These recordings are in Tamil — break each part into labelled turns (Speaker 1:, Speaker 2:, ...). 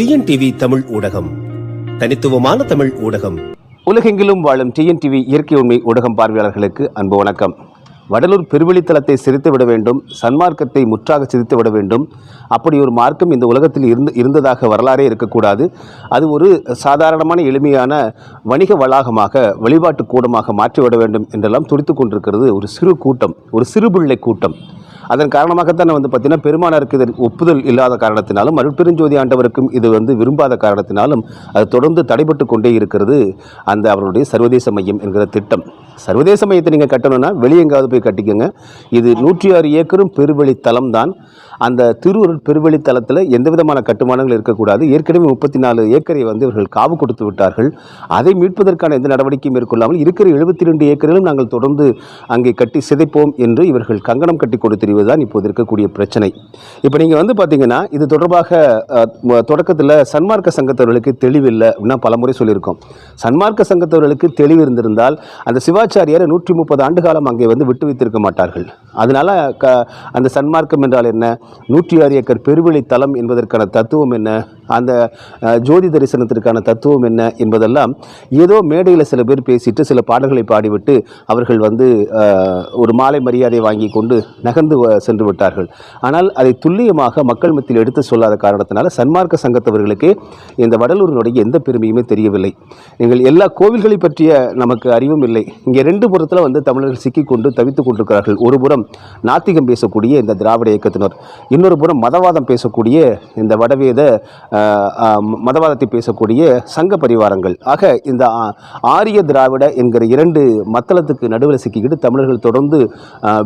Speaker 1: டிஎன்டிவி தமிழ் ஊடகம். தனித்துவமான தமிழ் ஊடகம்.
Speaker 2: உலகெங்கிலும் வாழும் டிஎன்டிவி இயற்கை உண்மை ஊடகம் பார்வையாளர்களுக்கு அன்பு வணக்கம். வடலூர் பெருவெளித்தலத்தை சிரித்து விட வேண்டும் சன்மார்க்கத்தை முற்றாக சிரித்து விட வேண்டும். அப்படி ஒரு மார்க்கம் இந்த உலகத்தில் இருந்து இருந்ததாக வரலாறே இருக்கக்கூடாது. அது ஒரு சாதாரணமான எளிமையான வணிக வளாகமாக வழிபாட்டு கூடமாக மாற்றிவிட வேண்டும் என்றெல்லாம் துடித்து கொண்டிருக்கிறது ஒரு சிறு கூட்டம் ஒரு சிறுபிள்ளை கூட்டம். அதன் காரணமாகத்தான் வந்து பார்த்தீங்கன்னா பெருமானாருக்கு இதில் ஒப்புதல் இல்லாத காரணத்தினாலும் அருட்பெருஞ்சோதி ஆண்டவருக்கும் இது வந்து விரும்பாத காரணத்தினாலும் அது தொடர்ந்து தடைபட்டு கொண்டே இருக்கிறது. அந்த அவருடைய சர்வதேச மையம் என்கிற திட்டம். சர்வதேச மையத்தை நீங்கள் கட்டணும்னா வெளியே எங்காவது போய் கட்டிக்கோங்க. இது நூற்றி ஆறு ஏக்கரும் பெருவெளி தலம் தான் அந்த திருவருள் பெருவெளி தலத்தில் எந்த விதமான கட்டுமானங்கள் இருக்கக்கூடாது. ஏற்கனவே முப்பத்தி நாலு ஏக்கரை வந்து இவர்கள் காவு கொடுத்து விட்டார்கள். அதை மீட்பதற்கான எந்த நடவடிக்கையும் மேற்கொள்ளாமல் இருக்கிற எழுபத்தி ரெண்டு ஏக்கரிலும் நாங்கள் தொடர்ந்து அங்கே கட்டி சிதைப்போம் என்று இவர்கள் கங்கணம் கட்டி கொண்டு தெரிவதுதான் இப்போது இருக்கக்கூடிய பிரச்சனை. இப்போ நீங்கள் வந்து பார்த்தீங்கன்னா இது தொடர்பாக தொடக்கத்தில் சன்மார்க்க சங்கத்தவர்களுக்கு தெளிவில்லை அப்படின்னா பலமுறை சொல்லியிருக்கோம். சன்மார்க்க சங்கத்தவர்களுக்கு தெளிவு இருந்திருந்தால் அந்த சிவ சிவாச்சாரியரை நூற்றி முப்பது ஆண்டு காலம் அங்கே வந்து விட்டு வைத்திருக்க மாட்டார்கள். அதனால் க அந்த சன்மார்க்கம் என்றால் என்ன? நூற்றி ஆறு ஏக்கர் பெருவெளி தலம் என்பதற்கான தத்துவம் என்ன? அந்த ஜோதி தரிசனத்திற்கான தத்துவம் என்ன என்பதெல்லாம் ஏதோ மேடையில் சில பேர் பேசிட்டு சில பாடல்களை பாடிவிட்டு அவர்கள் வந்து ஒரு மாலை மரியாதை வாங்கி கொண்டு நகர்ந்து வ- சென்று விட்டார்கள். ஆனால் அதை துல்லியமாக மக்கள் மத்தியில் எடுத்து சொல்லாத காரணத்தினால சன்மார்க்க சங்கத்தவர்களுக்கு இந்த வடலூரினுடைய எந்த பெருமையுமே தெரியவில்லை. நீங்கள் எல்லா கோவில்களை பற்றிய நமக்கு அறிவும் இல்லை. இங்கே ரெண்டு புறத்தில் வந்து தமிழர்கள் சிக்கிக்கொண்டு தவித்துக் கொண்டிருக்கிறார்கள். ஒரு புறம் நாத்திகம் பேசக்கூடிய இந்த திராவிட இயக்கத்தினர் இன்னொரு புறம் மதவாதம் பேசக்கூடிய இந்த வடவேத மதவாதத்தை பேசக்கூடிய சங்க பரிவாரங்கள். ஆக இந்த ஆரிய திராவிட என்கிற இரண்டு மத்தளத்துக்கு நடுவில் சிக்கிக்கிட்டு தமிழர்கள் தொடர்ந்து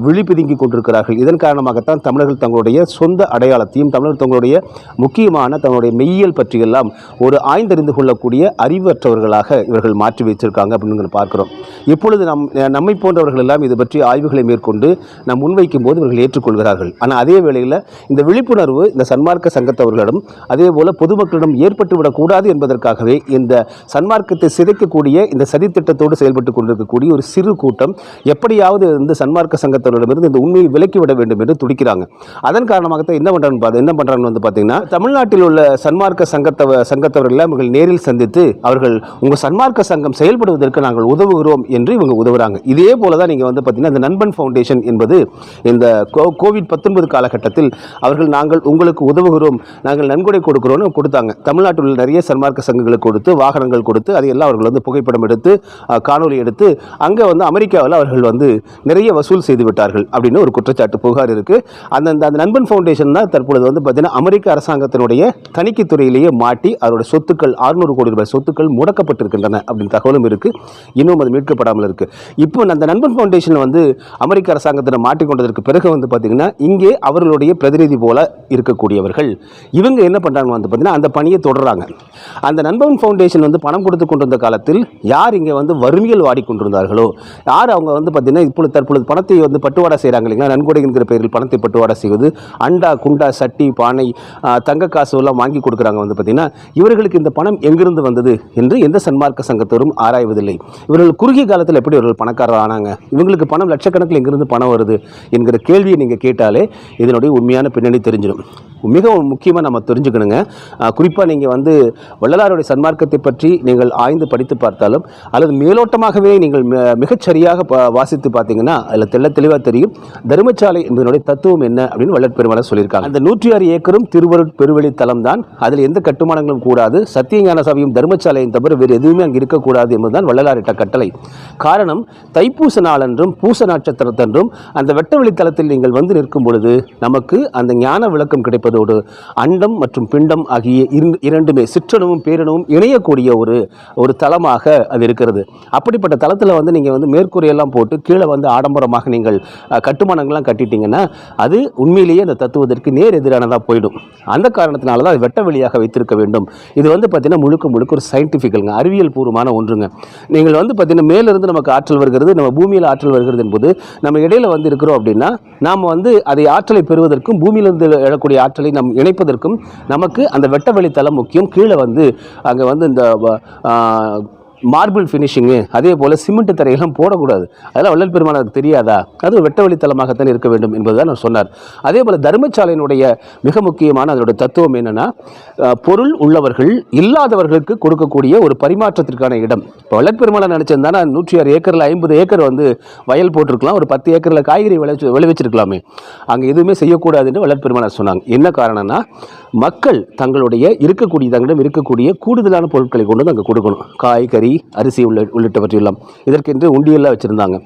Speaker 2: விழிப்பிதுங்கி விழி பிதுங்கி கொண்டிருக்கிறார்கள். இதன் காரணமாகத்தான் தமிழர்கள் தங்களுடைய சொந்த அடையாளத்தையும் தமிழர்கள் தங்களுடைய முக்கியமான தங்களுடைய மெய்யியல் பற்றியெல்லாம் ஒரு ஆய்ந்தறிந்து கொள்ளக்கூடிய அறிவற்றவர்களாக இவர்கள் மாற்றி வச்சிருக்காங்க அப்படின்னு பார்க்கிறோம். இப்பொழுது நம் நம்மை போன்றவர்கள் எல்லாம் இது பற்றி ஆய்வுகளை மேற்கொண்டு நாம் முன்வைக்கும் போது இவர்கள் ஏற்றுக்கொள்கிறார்கள். ஆனால் அதே வேளையில் இந்த விழிப்புணர்வு இந்த சன்மார்க்க சங்கத்தவர்களிடம் அதே போல் பொதுமக்களிடம் ஏற்பட்டு விடக்கூடாது என்பதற்காகவே இந்த சன்மார்க்கத்தை சிதைக்கக்கூடிய இந்த சதித்திட்டத்தோடு செயல்பட்டு கொண்டிருக்கக்கூடிய ஒரு சிறு கூட்டம் எப்படியாவது இந்த சன்மார்க்க சங்கத்தினரிடமிருந்து இந்த உண்மையை விலக்கி விட வேண்டும் என்று துடிக்கிறாங்க. அதன் காரணமாகத்தான் என்ன பண்றாங்க என்ன பண்றாங்க வந்து பார்த்தீங்கன்னா தமிழ்நாட்டில் உள்ள சன்மார்க்க சங்கத்தவ சங்கத்தவர்களை அவர்கள் நேரில் சந்தித்து அவர்கள் உங்கள் சன்மார்க்க சங்கம் செயல்படுவதற்கு நாங்கள் உதவுகிறோம் என்று இவங்க உதவுறாங்க. இதே போல தான் நீங்கள் வந்து பார்த்தீங்கன்னா இந்த நண்பன் ஃபவுண்டேஷன் என்பது இந்த கோ கோவிட் பத்தொன்பது காலகட்டத்தில் அவர்கள் நாங்கள் உங்களுக்கு உதவுகிறோம் நாங்கள் நன்கொடை கொடுக்கிறோம்னு கொடுத்தாங்க. தமிழ்நாட்டில் உள்ள நிறைய சன்மார்க்க சங்கங்களுக்கு கொடுத்து வாகனங்கள் கொடுத்து அதையெல்லாம் அவர்கள் வந்து புகைப்படம் எடுத்து காணொலி காணொளி எடுத்து அங்கே வந்து அமெரிக்காவில் அவர்கள் வந்து நிறைய வசூல் செய்து விட்டார்கள் அப்படின்னு ஒரு குற்றச்சாட்டு புகார் இருக்குது அந்த அந்த அந்த நண்பன் ஃபவுண்டேஷன் தான் தற்பொழுது வந்து பார்த்தீங்கன்னா அமெரிக்க அரசாங்கத்தினுடைய தணிக்கை துறையிலேயே மாட்டி அவருடைய சொத்துக்கள் 600 கோடி ரூபாய் சொத்துக்கள் முடக்கப்பட்டிருக்கின்றன அப்படின்னு தகவலும் இருக்கு. இன்னும் அது மீட்கப்படாமல் இருக்குது இப்போ அந்த நண்பன் ஃபவுண்டேஷன் வந்து அமெரிக்க அரசாங்கத்தில் மாட்டிக்கொண்டதற்கு பிறகு வந்து பார்த்தீங்கன்னா இங்கே அவர்களுடைய பிரதிநிதி போல இருக்கக்கூடியவர்கள். இவங்க என்ன பண்றாங்க வந்து பார்த்தீங்கன்னா அந்த பணியை தொடர்றாங்க. அந்த நண்பன் ஃபவுண்டேஷன் வந்து பணம் கொடுத்து கொண்டிருந்த காலத்தில் யார் இங்கே வந்து வறுமையில் வாடிக்கொண்டிருந்தார்களோ யார் அவங்க வந்து பார்த்தீங்கன்னா இப்பொழுது தற்பொழுது பணத்தை வந்து பட்டுவாடா செய்கிறாங்க இல்லைங்களா? நன்கொடை என்கிற பெயரில் பணத்தை பட்டுவாடா செய்வது அண்டா குண்டா சட்டி பானை தங்க காசு எல்லாம் வாங்கி கொடுக்குறாங்க வந்து பார்த்தீங்கன்னா இவர்களுக்கு இந்த பணம் எங்கிருந்து வந்தது என்று எந்த சன்மார்க்க சங்கத்தோரும் ஆராய்வதில்லை. இவர்கள் குறுகிய காலத்தில் எப்படி இவர்கள் பணக்காரர் ஆனாங்க? இவங்களுக்கு பணம் லட்சக்கணக்கில் எங்கிருந்து பணம் வருது என்கிற கேள்வியை நீங்கள் கேட்டாலே இதனுடைய உண்மையான பின்னணி தெரிஞ்சிடும். மிகவும் முக்கியமாக நம்ம தெரிஞ்சுக்கணுங்க. குறிப்பாக நீங்கள் வந்து வள்ளலாருடைய சன்மார்க்கத்தை பற்றி நீங்கள் ஆய்ந்து படித்து பார்த்தாலும் அல்லது மேலோட்டமாகவே நீங்கள் மிகச்சரியாக வாசித்து பார்த்தீங்கன்னா அதில் தெள்ள தெளிவாக தெரியும். தர்மசாலை என்பதனுடைய தத்துவம் என்ன அப்படின்னு வள்ளற்பெருமாளர் சொல்லியிருக்காங்க. அந்த நூற்றி ஆறு ஏக்கரும் திருவருட் பெருவெளி தலம் தான் அதில் எந்த கட்டுமானங்களும் கூடாது. சத்தியஞான சபையும் தர்மசாலையும் தவிர வேறு எதுவுமே அங்கே இருக்கக்கூடாது என்பதுதான் வள்ளலாரிட்ட கட்டளை. காரணம் தைப்பூச நாளன்றும் பூச நட்சத்திரத்தன்றும் அந்த வெட்டவெளி தளத்தில் நீங்கள் வந்து நிற்கும் பொழுது நமக்கு அந்த ஞான விளக்கம் கிடைப்பதோடு அண்டம் மற்றும் பிண்டம் ஆகிய இரண்டுமே சிற்றணுவும் பேரணவும் இணையக்கூடிய ஒரு ஒரு தலமாக அது இருக்கிறது. அப்படிப்பட்ட தளத்தில் வந்து நீங்கள் வந்து மேற்கூரையெல்லாம் போட்டு கீழே வந்து ஆடம்பரமாக நீங்கள் கட்டுமானங்கள்லாம் கட்டிட்டீங்கன்னா அது உண்மையிலேயே அந்த தத்துவத்திற்கு நேர் எதிரானதாக போயிடும். அந்த காரணத்தினால தான் அது வெட்ட வெளியாக வைத்திருக்க வேண்டும். இது வந்து பார்த்தீங்கன்னா முழுக்க முழுக்க ஒரு சயின்டிஃபிக்கலுங்க அறிவியல் பூர்வமான ஒன்றுங்க. நீங்கள் வந்து பார்த்தீங்கன்னா மேலிருந்து நமக்கு ஆற்றல் வருகிறது நம்ம பூமியில் ஆற்றல் வருகிறது என்பது நம்ம இடையில் வந்து இருக்கிறோம் அப்படின்னா நாம் வந்து அதை ஆற்றலை பெறுவதற்கும் பூமியிலிருந்து எழக்கூடிய ஆற்றலை நாம் இணைப்பதற்கும் நமக்கு அந்த வெட்ட வெளித்தலம் முக்கியம். கீழே வந்து அங்கே வந்து இந்த மார்பிள் ஃபினிஷிங்கு அதே போல் சிமெண்ட் தரையெல்லாம் போடக்கூடாது. அதெல்லாம் வள்ளல் பெருமானாருக்கு தெரியாதா? அது வெட்ட வழித்தலமாகத்தான் இருக்க வேண்டும் என்பதுதான் நான் சொன்னார். அதே போல் தர்மசாலையினுடைய மிக முக்கியமான அதனுடைய தத்துவம் என்னென்னா பொருள் உள்ளவர்கள் இல்லாதவர்களுக்கு கொடுக்கக்கூடிய ஒரு பரிமாற்றத்திற்கான இடம். இப்போ வள்ளல் பெருமாள் நினச்சிருந்தானா நூற்றி ஆறு ஏக்கரில் ஐம்பது ஏக்கர் வந்து வயல் போட்டிருக்கலாம் ஒரு பத்து ஏக்கரில் காய்கறி விளைச்சு விளைவிச்சிருக்கலாமே. அங்கே எதுவுமே செய்யக்கூடாதுன்னு வள்ளல் பெருமானார் சொன்னாங்க. என்ன காரணம்னா மக்கள் தங்களுடைய இருக்கக்கூடிய தங்களிடம் இருக்கக்கூடிய கூடுதலான பொருட்களை கொண்டு வந்து அங்கே கொடுக்கணும். காய்கறி அரிசி உள்ள உள்ளிட்டவற்றையெல்லாம் இதற்கென்று உண்டியெல்லாம் வச்சுருந்தாங்க.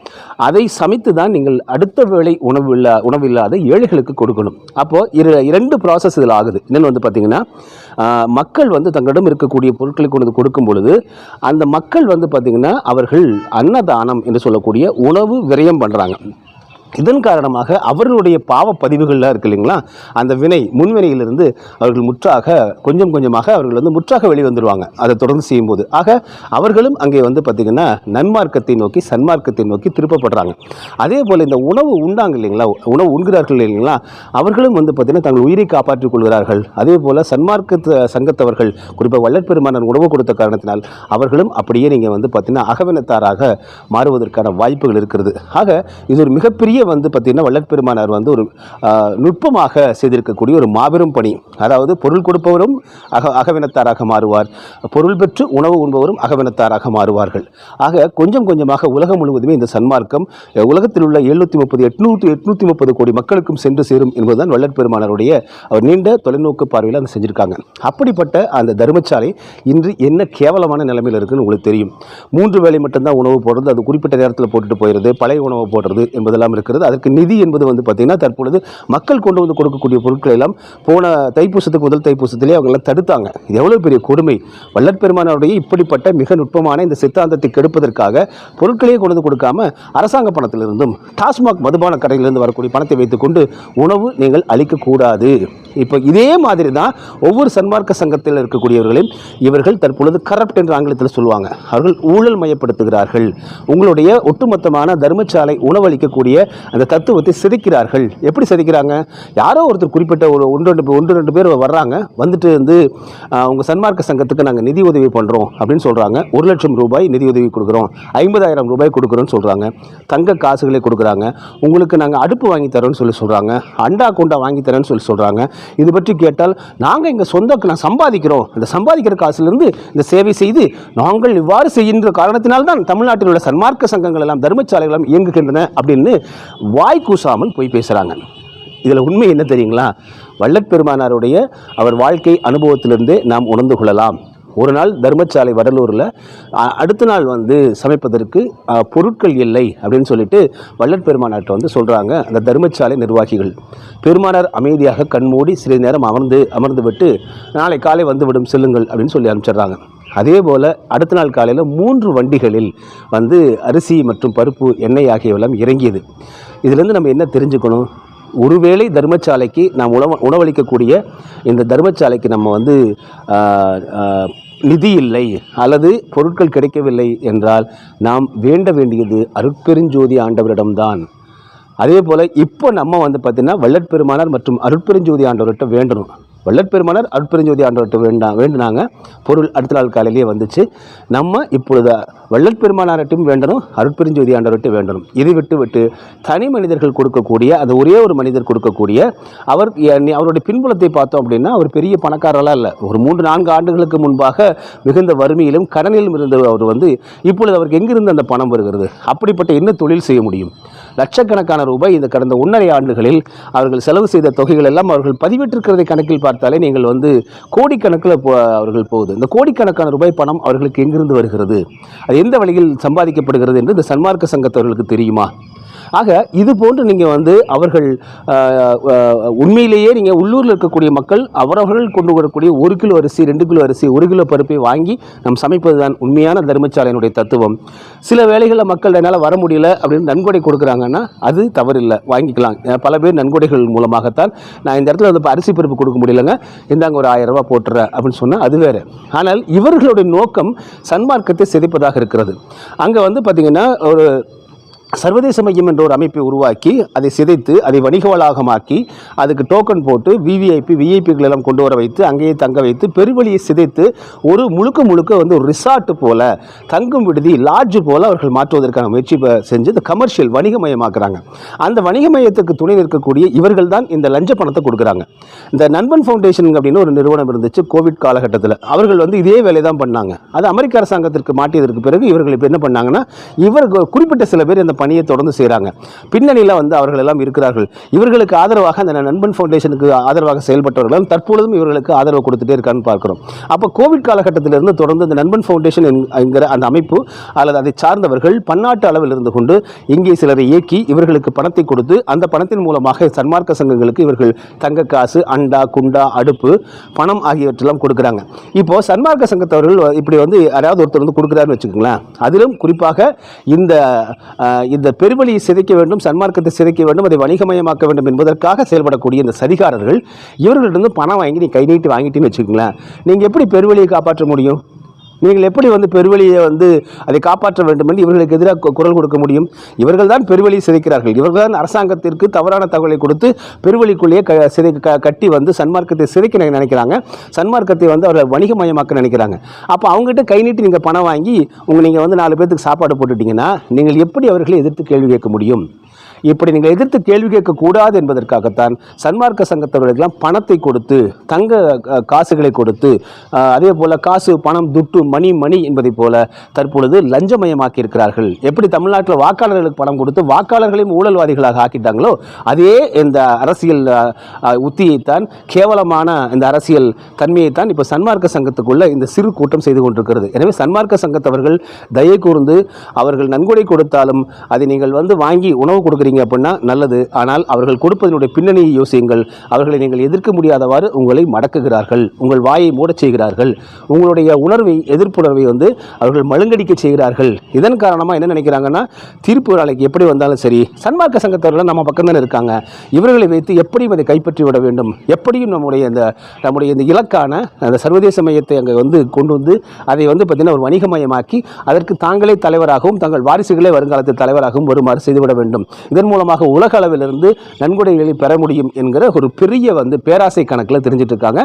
Speaker 2: அதை சமைத்து தான் நீங்கள் அடுத்த வேளை உணவு இல்லா உணவு இல்லாத ஏழைகளுக்கு கொடுக்கணும். அப்போது இரு இரண்டு ப்ராசஸ் இதில் ஆகுது. என்னென்னு வந்து பார்த்திங்கன்னா ஆஹ், மக்கள் வந்து தங்களிடம் இருக்கக்கூடிய பொருட்களை கொண்டு வந்து கொடுக்கும் பொழுது அந்த மக்கள் வந்து பார்த்திங்கன்னா அவர்கள் அன்னதானம் என்று சொல்லக்கூடிய உணவு விரயம் பண்ணுறாங்க இதன் காரணமாக அவர்களுடைய பாவ பதிவுகள்லாம் இருக்கு இல்லைங்களா? அந்த வினை முன்வினையிலிருந்து அவர்கள் முற்றாக கொஞ்சம் கொஞ்சமாக அவர்கள் வந்து முற்றாக வெளிவந்துருவாங்க அதை தொடர்ந்து செய்யும்போது. ஆக அவர்களும் அங்கே வந்து பார்த்திங்கன்னா நன்மார்க்கத்தை நோக்கி சன்மார்க்கத்தை நோக்கி திருப்பப்படுறாங்க. அதே போல் இந்த உணவு உண்டாங்க இல்லைங்களா? உணவு உண்கிறார்கள் இல்லைங்களா? அவர்களும் வந்து பார்த்திங்கன்னா தங்கள் உயிரை காப்பாற்றிக் கொள்கிறார்கள். அதே போல் சன்மார்க்க சங்கத்தவர்கள் குறிப்பாக வள்ளற்பெருமானன் உணவு கொடுத்த காரணத்தினால் அவர்களும் அப்படியே நீங்கள் வந்து பார்த்திங்கன்னா அகவினத்தாராக மாறுவதற்கான வாய்ப்புகள் இருக்கிறது. ஆக இது ஒரு மிகப்பெரிய வந்து பார்த்திங்கன்னா வள்ளற்பெருமானார் வந்து ஒரு நுட்பமாக செய்திருக்கக்கூடிய ஒரு மாபெரும் பணி. அதாவது பொருள் கொடுப்பவரும் அக அகவினத்தாராக மாறுவார். பொருள் பெற்று உணவு உண்பவரும் அகவினத்தாராக மாறுவார்கள். ஆக கொஞ்சம் கொஞ்சமாக உலகம் முழுவதுமே இந்த சன்மார்க்கம் உலகத்தில் உள்ள எழுநூற்றி முப்பது எட்நூற்றி எட்நூற்றி முப்பது கோடி மக்களுக்கும் சென்று சேரும் என்பதுதான் வள்ளற்பெருமானருடைய அவர் நீண்ட தொலைநோக்கு பார்வையில் அதை செஞ்சுருக்காங்க. அப்படிப்பட்ட அந்த தர்மசாலை இன்று என்ன கேவலமான நிலைமையில் இருக்குன்னு உங்களுக்கு தெரியும். மூன்று வேலை மட்டும்தான் உணவு போடுறது அது குறிப்பிட்ட நேரத்தில் போட்டுட்டு போயிடுது பழைய உணவு போடுறது என்பதெல்லாம் இருக்குது இருக்கிறது. அதற்கு நிதி என்பது வந்து பார்த்திங்கன்னா தற்பொழுது மக்கள் கொண்டு வந்து கொடுக்கக்கூடிய பொருட்களை எல்லாம் போன தைப்பூசத்துக்கு முதல் தைப்பூசத்திலே அவங்களாம் தடுத்தாங்க. இது எவ்வளோ பெரிய கொடுமை. வள்ளற்பெருமானாருடைய இப்படிப்பட்ட மிக நுட்பமான இந்த சித்தாந்தத்தை கெடுப்பதற்காக பொருட்களையே கொண்டு வந்து கொடுக்காம அரசாங்க பணத்திலிருந்தும் டாஸ்மாக் மதுபான கடையிலிருந்து வரக்கூடிய பணத்தை வைத்துக்கொண்டு உணவு நீங்கள் அளிக்கக்கூடாது. இப்போ இதே மாதிரி தான் ஒவ்வொரு சன்மார்க்க சங்கத்தில் இருக்கக்கூடியவர்களையும் இவர்கள் தற்பொழுது கரப்ட் என்று ஆங்கிலத்தில் சொல்லுவாங்க. அவர்கள் ஊழல் மயப்படுத்துகிறார்கள். உங்களுடைய ஒட்டுமொத்தமான தர்மசாலை உணவளிக்கக்கூடிய அந்த தத்துவத்தை சிதைக்கிறார்கள். எப்படி சிதைக்கிறாங்க? யாரோ ஒருத்தர் குறிப்பிட்ட ஒரு ஒன்று ரெண்டு பேர் ஒன்று ரெண்டு பேர் வர்றாங்க. வந்துட்டு வந்து உங்கள் சன்மார்க்க சங்கத்துக்கு நாங்கள் நிதி உதவி பண்ணுறோம் அப்படின்னு சொல்கிறாங்க ஒரு லட்சம் ரூபாய் நிதி உதவி கொடுக்குறோம். ஐம்பதாயிரம் ரூபாய் கொடுக்குறோன்னு சொல்கிறாங்க தங்க காசுகளை கொடுக்குறாங்க. உங்களுக்கு நாங்கள் அடுப்பு வாங்கி தரோன்னு சொல்லி சொல்கிறாங்க அண்டா குண்டா வாங்கி தரேன்னு சொல்லி சொல்கிறாங்க இது பற்றி கேட்டால் நாங்கள் எங்கள் சொந்த நான் சம்பாதிக்கிறோம். அந்த சம்பாதிக்கிற காசுலேருந்து இந்த சேவை செய்து நாங்கள் இவ்வாறு செய்கின்ற காரணத்தினால்தான் தமிழ்நாட்டில் உள்ள சன்மார்க்க சங்கங்கள் எல்லாம் தர்மசாலைகள் எல்லாம் இயங்குகின்றன அப்படின்னு வாய் கூசாமல் போய் பேசுகிறாங்க இதில் உண்மை என்ன தெரியுங்களா? வள்ளற்பெருமானாருடைய அவர் வாழ்க்கை அனுபவத்திலிருந்தே நாம் உணர்ந்து கொள்ளலாம். ஒரு நாள் தர்மசாலை வடலூரில் அடுத்த நாள் வந்து சமைப்பதற்கு பொருட்கள் இல்லை அப்படின்னு சொல்லிட்டு வள்ளல் பெருமானார்ட்ட வந்து சொல்கிறாங்க அந்த தர்மசாலை நிர்வாகிகள். பெருமானார் அமைதியாக கண்மூடி சிறிது நேரம் அமர்ந்து அமர்ந்து விட்டு நாளை காலை வந்துவிடும் செல்லுங்கள் அப்படின்னு சொல்லி அனுப்பிச்சிடுறாங்க. அதே போல் அடுத்த நாள் காலையில் மூன்று வண்டிகளில் வந்து அரிசி மற்றும் பருப்பு எண்ணெய் ஆகியவெல்லாம் இறங்கியது. இதுலேருந்து நம்ம என்ன தெரிஞ்சுக்கணும்? ஒருவேளை தர்மசாலைக்கு நாம் உணவு உணவளிக்கக்கூடிய இந்த தர்மசாலைக்கு நம்ம வந்து நிதி இல்லை அல்லது பொருட்கள் கிடைக்கவில்லை என்றால் நாம் வேண்ட வேண்டியது அருட்பெருஞ்சோதி ஆண்டவரிடம்தான். அதே போல் இப்போ நம்ம வந்து பார்த்திங்கன்னா வள்ளற்பெருமானார் மற்றும் அருட்பெருஞ்சோதி ஆண்டவர்கிட்ட வேண்டணும். வள்ளற்பெருமானார் அற்பெருஞ்சோதி ஆண்டவர்கிட்ட வேண்டா வேண்டுனாங்க. பொருள் அடுத்த நாள் காலையிலேயே வந்துச்சு. நம்ம இப்பொழுது வள்ளற்பெருமானார்ட்டும் வேண்டணும் அருட்பெருஞ்சோதி ஆண்டவர்கிட்ட வேண்டணும். இது விட்டு விட்டு தனி மனிதர்கள் கொடுக்கக்கூடிய அந்த ஒரே ஒரு மனிதர் கொடுக்கக்கூடிய அவர் அவருடைய பின்புலத்தை பார்த்தோம் அப்படின்னா அவர் பெரிய பணக்காரரெல்லாம் இல்லை. ஒரு மூன்று நான்கு ஆண்டுகளுக்கு முன்பாக மிகுந்த வறுமையிலும் கடனிலும் இருந்த அவர் வந்து இப்பொழுது அவருக்கு எங்கிருந்து அந்த பணம் வருகிறது? அப்படிப்பட்ட என்ன தொழில் செய்ய முடியும்? லட்சக்கணக்கான ரூபாய் இந்த கடந்த ஒன்றரை ஆண்டுகளில் அவர்கள் செலவு செய்த தொகைகள் எல்லாம் அவர்கள் பதிவிட்டிருக்கிறதை கணக்கில் பார்த்தாலே நீங்கள் வந்து கோடிக்கணக்கில் போ- அவர்கள் போகுது. இந்த கோடிக்கணக்கான ரூபாய் பணம் அவர்களுக்கு எங்கிருந்து வருகிறது? அது எந்த வழியில் சம்பாதிக்கப்படுகிறது என்று இந்த சன்மார்க்க சங்கத்தவர்களுக்கு தெரியுமா? ஆக இது போன்று நீங்கள் வந்து அவர்கள் உண்மையிலேயே நீங்கள் உள்ளூரில் இருக்கக்கூடிய மக்கள் அவரவர்கள் கொண்டு வரக்கூடிய ஒரு கிலோ அரிசி ரெண்டு கிலோ அரிசி ஒரு கிலோ பருப்பை வாங்கி நம் சமைப்பது தான் உண்மையான தர்மசாலையினுடைய தத்துவம். சில வேலைகளில் மக்கள் என்னால் வர முடியல அப்படின்னு நன்கொடை கொடுக்குறாங்கன்னா அது தவறில்லை. வாங்கிக்கலாம். பல பேர் நன்கொடைகள் மூலமாகத்தான் நான் இந்த இடத்துல வந்து இப்போ அரிசி பருப்பு கொடுக்க முடியலங்க. இந்தாங்க ஒரு ஆயிரம் ரூபா போட்டுறேன் அப்படின்னு சொன்னால் அது வேறு. ஆனால் இவர்களுடைய நோக்கம் சன்மார்க்கத்தை சிதைப்பதாக இருக்கிறது. அங்கே வந்து பார்த்திங்கன்னா ஒரு சர்வதேச மையம் என்ற ஒரு அமைப்பை உருவாக்கி அதை சிதைத்து அதை வணிக வளாகமாக்கி அதுக்கு டோக்கன் போட்டு விவிஐபி விஐபிகள் எல்லாம் கொண்டு வர வைத்து அங்கேயே தங்க வைத்து பெருவழியை சிதைத்து ஒரு முழுக்க முழுக்க வந்து ஒரு ரிசார்ட் போல தங்கும் விடுதி லாட்ஜ் போல அவர்கள் மாற்றுவதற்கான முயற்சி செஞ்சு இந்த கமர்ஷியல் வணிகமயமாக்குறாங்க அந்த வணிகமயத்துக்கு துணை நிற்கக்கூடிய இவர்கள் தான் இந்த லஞ்ச பணத்தை கொடுக்குறாங்க. இந்த நண்பன் ஃபவுண்டேஷன் அப்படின்னு ஒரு நிறுவனம் இருந்துச்சு கோவிட் காலகட்டத்தில். அவர்கள் வந்து இதே வேலை தான் பண்ணாங்க. அது அமெரிக்க அரசாங்கத்திற்கு மாட்டியதற்கு பிறகு இவர்கள் இப்போ என்ன பண்ணாங்கன்னா இவர் குறிப்பிட்ட சில பேர் இந்த பணியை தொடர்ந்து செய்கிறாங்க பின்னணியில் வந்து அவர்கள் எல்லாம் இருக்கிறார்கள். இவர்களுக்கு ஆதரவாக அந்த நண்பன் ஃபவுண்டேஷனுக்கு ஆதரவாக செயல்பட்டவர்களும் தற்பொழுதும் இவர்களுக்கு ஆதரவு கொடுத்துட்டே இருக்கான்னு பார்க்குறோம். அப்போ கோவிட் காலகட்டத்திலிருந்து தொடர்ந்து இந்த நண்பன் ஃபவுண்டேஷன் என்கிற அந்த அமைப்பு அல்லது அதை சார்ந்தவர்கள் பன்னாட்டு அளவில் இருந்து கொண்டு இங்கே சிலரை இயக்கி இவர்களுக்கு பணத்தை கொடுத்து அந்த பணத்தின் மூலமாக சன்மார்க்க சங்கங்களுக்கு இவர்கள் தங்க காசு அண்டா குண்டா அடுப்பு பணம் ஆகியவற்றெல்லாம் கொடுக்குறாங்க. இப்போ சன்மார்க்க சங்கத்தவர்கள் இப்படி வந்து யாராவது ஒருத்தர் வந்து கொடுக்குறாருன்னு வச்சுக்கோங்களேன். அதிலும் குறிப்பாக இந்த இந்த பெருவழியை சிதைக்க வேண்டும் சன்மார்க்கத்தை சிதைக்க வேண்டும் அதை வணிகமயமாக்க வேண்டும் என்பதற்காக செயல்படக்கூடிய இந்த சதிகாரர்கள் இவர்களிடம் பணம் வாங்கி நீ கை நீட்டி வாங்கிட்டீங்கன்னு வச்சுக்கோங்களேன். நீங்கள் எப்படி பெருவழியை காப்பாற்ற முடியும்? நீங்கள் எப்படி வந்து பெருவழியை வந்து அதை காப்பாற்ற வேண்டும் என்று இவர்களுக்கு எதிராக கு- குரல் கொடுக்க முடியும்? இவர்கள் தான் பெருவழியை சிதைக்கிறார்கள். இவர்கள் தான் அரசாங்கத்திற்கு தவறான தகவலை கொடுத்து பெருவழிக்குள்ளேயே க சிதை க கட்டி வந்து சன்மார்க்கத்தை சிதைக்க நினைக்கிறாங்க. சன்மார்க்கத்தை வந்து அவர்கள் வணிகமயமாக்க நினைக்கிறாங்க. அப்போ அவங்ககிட்ட கை நீட்டி நீங்கள் பணம் வாங்கி உங்கள் நீங்கள் வந்து நாலு பேர்த்துக்கு சாப்பாடு போட்டுட்டிங்கன்னா நீங்கள் எப்படி அவர்களை எதிர்த்து கேள்வி கேட்க முடியும்? இப்படி நீங்கள் எதிர்த்து கேள்வி கேட்கக்கூடாது என்பதற்காகத்தான் சன்மார்க்க சங்கத்தவர்களுக்கெல்லாம் பணத்தை கொடுத்து தங்க காசுகளை கொடுத்து அதே போல் காசு பணம் துட்டு மணி மணி என்பதை போல தற்பொழுது லஞ்சமயமாக்கி இருக்கிறார்கள் எப்படி தமிழ்நாட்டில் வாக்காளர்களுக்கு பணம் கொடுத்து வாக்காளர்களையும் ஊழல்வாதிகளாக ஆக்கிட்டாங்களோ அதே இந்த அரசியல் உத்தியைத்தான் கேவலமான இந்த அரசியல் தன்மையைத்தான் இப்போ சன்மார்க்க சங்கத்துக்குள்ள இந்த சிறு கூட்டம் செய்து கொண்டிருக்கிறது. எனவே சன்மார்க்க சங்கத்தவர்கள் தயை கூர்ந்து அவர்கள் நன்கொடை கொடுத்தாலும் அதை நீங்கள் வந்து வாங்கி உணவு கொடுக்குறீங்க அப்படின்னா நல்லது. ஆனால் அவர்கள் கொடுப்பதனுடைய பின்னணியை யோசியுங்கள். அவர்களை நீங்கள் எதிர்க்க முடியாதவாறு உங்களை மடக்குகிறார்கள். உங்கள் வாயை மூடச் செய்கிறார்கள். உங்களுடைய உணர்வை எதிர்ப்புணர்வை வந்து அவர்கள் மழுங்கடிக்க செய்கிறார்கள். இதன் காரணமாக என்ன நினைக்கிறாங்கன்னா தீர்ப்பு நாளைக்கு எப்படி வந்தாலும் சரி சன்மார்க்க சங்கத்தவர்கள் நம்ம பக்கம் தானே இருக்காங்க. இவர்களை வைத்து எப்படியும் அதை கைப்பற்றி விட வேண்டும். எப்படியும் நம்முடைய இந்த நம்முடைய இந்த இலக்கான அந்த சர்வதேச மையத்தை அங்கே வந்து கொண்டு வந்து அதை வந்து பார்த்தீங்கன்னா ஒரு வணிகமயமாக்கி அதற்கு தாங்களே தலைவராகவும் தங்கள் வாரிசுகளே வருங்காலத்தில் தலைவராகவும் வருமாறு செய்துவிட வேண்டும். இதன் மூலமாக உலக அளவிலிருந்து நன்கொடைகளை பெற முடியும் என்கிற ஒரு பெரிய வந்து பேராசை கணக்கில் தெரிஞ்சிட்டு இருக்காங்க.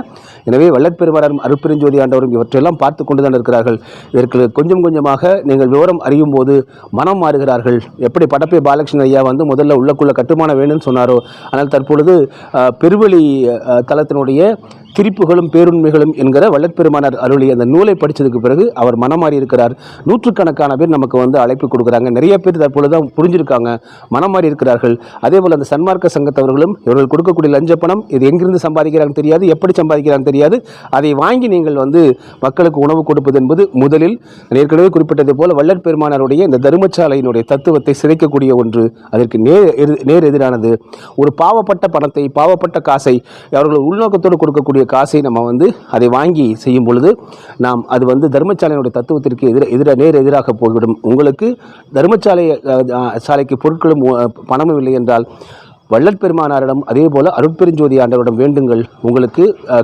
Speaker 2: எனவே வல்லற்பெருமாறும் அருட்பெருஞ்சோதி ஆண்டவரும் இவற்றையெல்லாம் பார்த்து கொண்டு தான் இருக்கிறார்கள். இதற்கு கொஞ்சம் கொஞ்சமாக நீங்கள் விவரம் அறியும் போது மனம் மாறுகிறார்கள். எப்படி படப்பை பாலகிருஷ்ணன் ஐயா வந்து முதல்ல உள்ளக்குள்ள கட்டுமானம் வேணும்னு சொன்னாரோ ஆனால் தற்பொழுது பெருவெளி பெருவழி திரிப்புகளும் பேருண்மைகளும் என்கிற வள்ளற்பெருமானார் அருளி அந்த நூலை படித்ததுக்கு பிறகு அவர் மனமாறி இருக்கிறார். நூற்றுக்கணக்கான பேர் நமக்கு வந்து அழைப்பு கொடுக்குறாங்க. நிறைய பேர் தற்பொழுது தான் புரிஞ்சிருக்காங்க. மனமாறி இருக்கிறார்கள். அதே போல் அந்த சன்மார்க்க சங்கத்தவர்களும் இவர்கள் கொடுக்கக்கூடிய லஞ்ச பணம் இது எங்கிருந்து சம்பாதிக்கிறாங்க தெரியாது எப்படி சம்பாதிக்கிறாங்க தெரியாது. அதை வாங்கி நீங்கள் வந்து மக்களுக்கு உணவு கொடுப்பது என்பது முதலில் ஏற்கனவே குறிப்பிட்டது போல வள்ளற்பெருமானாருடைய இந்த தர்மசாலையினுடைய தத்துவத்தை சிதைக்கக்கூடிய ஒன்று. அதற்கு நேர் எதிர் நேர் எதிரானது. ஒரு பாவப்பட்ட பணத்தை பாவப்பட்ட காசை அவர்கள் உள்நோக்கத்தோடு கொடுக்கக்கூடிய காசை நம்ம வந்து அதை வாங்கி செய்யும் பொழுது நாம் அது வந்து தர்மசாலையினுடைய தத்துவத்திற்கு எதிர எதிர நேர் எதிராக போய்விடும். உங்களுக்கு தர்மசாலை சாலைக்கு பொருட்களும் பணமும் இல்லை என்றால் வள்ளற்பெருமானாரிடம் அதே போல அருட்பெருஞ்சோதி ஆண்டவரிடம் வேண்டுங்கள். உங்களுக்கு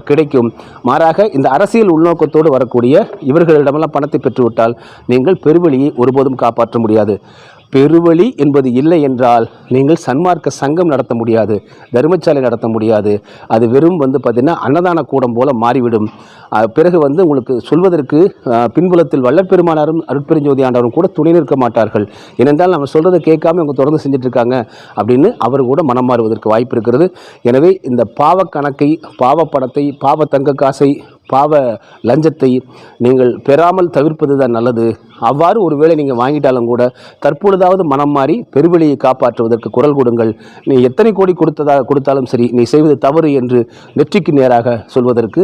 Speaker 2: கிடைக்கும். மாறாக இந்த அரசியல் உள்நோக்கத்தோடு வரக்கூடிய இவர்களிடமெல்லாம் பணத்தை பெற்றுவிட்டால் நீங்கள் பெருவெளியை ஒருபோதும் காப்பாற்ற முடியாது. பெருவழி என்பது இல்லை என்றால் நீங்கள் சன்மார்க்க சங்கம் நடத்த முடியாது தர்மசாலை நடத்த முடியாது. அது வெறும் வந்து பார்த்திங்கன்னா அன்னதான கூடம் போல மாறிவிடும். பிறகு வந்து உங்களுக்கு சொல்வதற்கு பின்புலத்தில் வல்லப்பெருமானாரும் அருட்பெருஞ்சோதி ஆண்டவரும் கூட துணை நிற்க மாட்டார்கள். ஏனென்றால் நம்ம சொல்கிறத கேட்காம அவங்க தொடர்ந்து செஞ்சிட்ருக்காங்க அப்படின்னு அவர் கூட மனம் மாறுவதற்கு வாய்ப்பு இருக்கிறது. எனவே இந்த பாவ கணக்கை பாவ பணத்தை பாவ தங்க காசை பாவ லஞ்சத்தை நீங்கள் பெறாமல் தவிர்ப்பது தான் நல்லது. அவ்வாறு ஒருவேளை நீங்கள் வாங்கிட்டாலும் கூட தற்பொழுதாவது மனம் மாறி பெருவெளியை காப்பாற்றுவதற்கு குரல் கொடுங்கள். நீ எத்தனை கோடி கொடுத்ததாக கொடுத்தாலும் சரி நீ செய்வது தவறு என்று நெற்றிக்கு நேராக சொல்வதற்கு